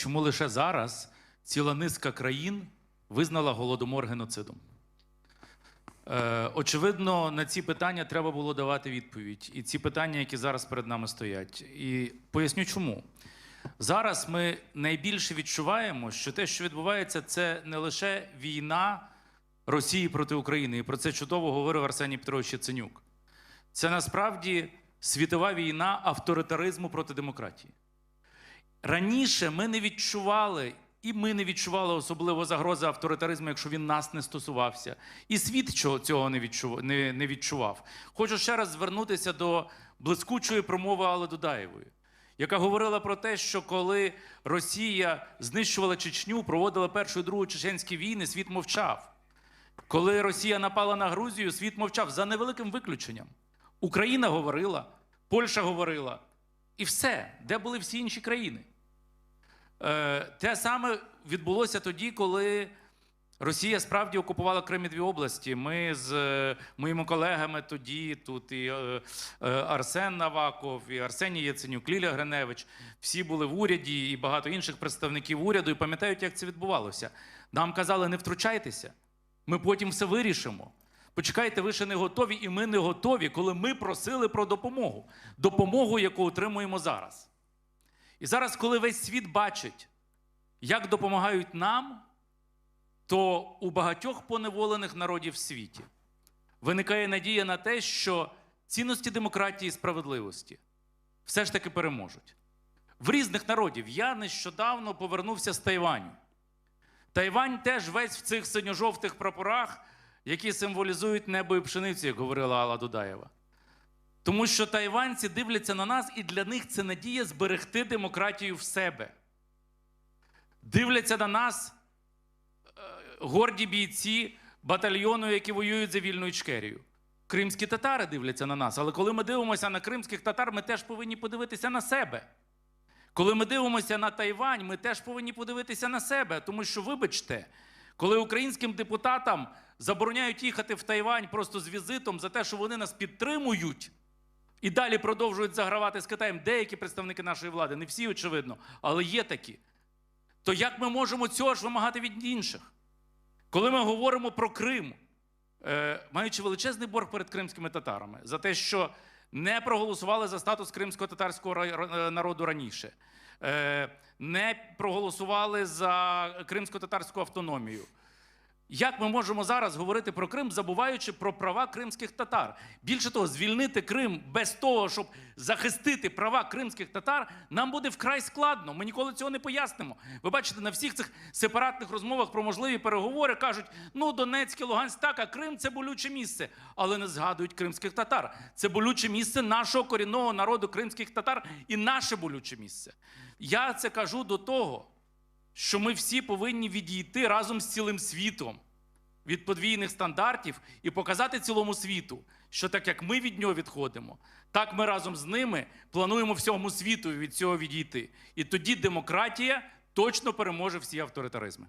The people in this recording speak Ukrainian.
чому лише зараз ціла низка країн визнала голодомор геноцидом. Е, очевидно, на ці питання треба було давати відповідь. І ці питання, які зараз перед нами стоять. І поясню чому. Зараз ми найбільше відчуваємо, що те, що відбувається, це не лише війна Росії проти України. І про це чудово говорив Арсеній Петрович Яценюк. Це насправді світова війна авторитаризму проти демократії. Раніше ми не відчували, і ми не відчували особливо загрози авторитаризму, якщо він нас не стосувався. І світ цього не відчував. Хочу ще раз звернутися до блискучої промови Алли Дудаєвої, яка говорила про те, що коли Росія знищувала Чечню, проводила першу і другу чеченські війни, світ мовчав. Коли Росія напала на Грузію, світ мовчав за невеликим виключенням. Україна говорила, Польща говорила. І все, де були всі інші країни. Е, те саме відбулося тоді, коли Росія справді окупувала Крим і дві області. Ми з е, моїми колегами тоді, тут і е, Арсен Наваков, і Арсеній Яценюк, Ліля Гриневич, всі були в уряді і багато інших представників уряду, і пам'ятають, як це відбувалося. Нам казали, не втручайтеся, ми потім все вирішимо. Почекайте, ви ще не готові, і ми не готові, коли ми просили про допомогу. Допомогу, яку отримуємо зараз. І зараз, коли весь світ бачить, як допомагають нам, то у багатьох поневолених народів в світі виникає надія на те, що цінності демократії і справедливості все ж таки переможуть. В різних народів я нещодавно повернувся з Тайваню. Тайвань теж весь в цих синьо-жовтих прапорах, які символізують небо і пшеницю, як говорила Алла Дудаєва. Тому що тайванці дивляться на нас, і для них це надія зберегти демократію в себе. Дивляться на нас е, горді бійці батальйону, які воюють за вільну Ічкерію. Кримські татари дивляться на нас, але коли ми дивимося на кримських татар, ми теж повинні подивитися на себе. Коли ми дивимося на Тайвань, ми теж повинні подивитися на себе, тому що, вибачте, коли українським депутатам забороняють їхати в Тайвань просто з візитом за те, що вони нас підтримують, і далі продовжують загравати з Китаєм деякі представники нашої влади, не всі, очевидно, але є такі. То як ми можемо цього ж вимагати від інших? Коли ми говоримо про Крим, е, маючи величезний борг перед кримськими татарами за те, що не проголосували за статус кримсько-татарського ра- народу раніше, е, не проголосували за кримсько-татарську автономію. Як ми можемо зараз говорити про Крим, забуваючи про права кримських татар? Більше того, звільнити Крим без того, щоб захистити права кримських татар, нам буде вкрай складно. Ми ніколи цього не пояснимо. Ви бачите, на всіх цих сепаратних розмовах про можливі переговори кажуть: ну, Донецьк Луганськ так, а Крим це болюче місце. Але не згадують кримських татар. Це болюче місце нашого корінного народу кримських татар і наше болюче місце. Я це кажу до того що ми всі повинні відійти разом з цілим світом від подвійних стандартів і показати цілому світу, що так як ми від нього відходимо, так ми разом з ними плануємо всьому світу від цього відійти. І тоді демократія точно переможе всі авторитаризми.